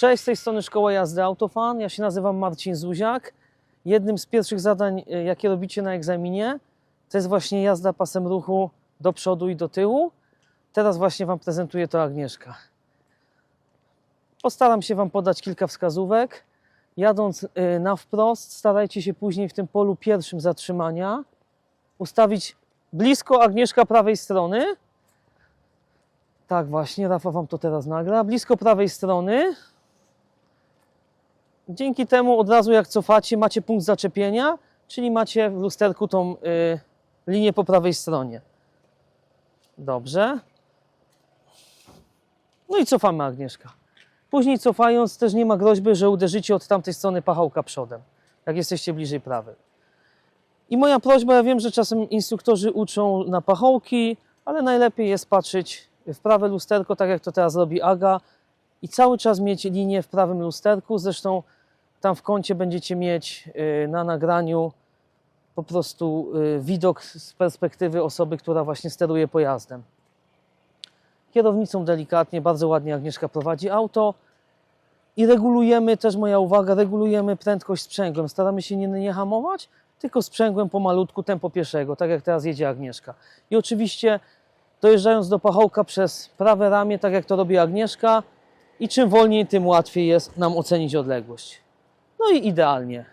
Cześć, z tej strony Szkoła Jazdy Autofan. Ja się nazywam Marcin Zuziak. Jednym z pierwszych zadań, e, jakie robicie na egzaminie, to jest właśnie jazda pasem ruchu do przodu i do tyłu. Teraz właśnie Wam prezentuję to Agnieszka. Postaram się Wam podać kilka wskazówek. Jadąc e, na wprost, starajcie się później w tym polu pierwszym zatrzymania ustawić blisko Agnieszka prawej strony. Tak właśnie, Rafa Wam to teraz nagra. Blisko prawej strony. Dzięki temu od razu jak cofacie, macie punkt zaczepienia, czyli macie w lusterku tą y, linię po prawej stronie. Dobrze. No i cofamy Agnieszka. Później cofając też nie ma groźby, że uderzycie od tamtej strony pachałka przodem, jak jesteście bliżej prawej. I moja prośba, ja wiem, że czasem instruktorzy uczą na pachołki, ale najlepiej jest patrzeć w prawe lusterko, tak jak to teraz robi Aga, i cały czas mieć linię w prawym lusterku. Zresztą tam w kącie będziecie mieć y, na nagraniu po prostu y, widok z perspektywy osoby, która właśnie steruje pojazdem. Kierownicą delikatnie, bardzo ładnie Agnieszka prowadzi auto. I regulujemy, też moja uwaga, regulujemy prędkość sprzęgłem. Staramy się nie, nie hamować, tylko sprzęgłem pomalutku tempo pieszego, tak jak teraz jedzie Agnieszka. I oczywiście dojeżdżając do pachołka przez prawe ramię, tak jak to robi Agnieszka, i czym wolniej, tym łatwiej jest nam ocenić odległość. No i idealnie.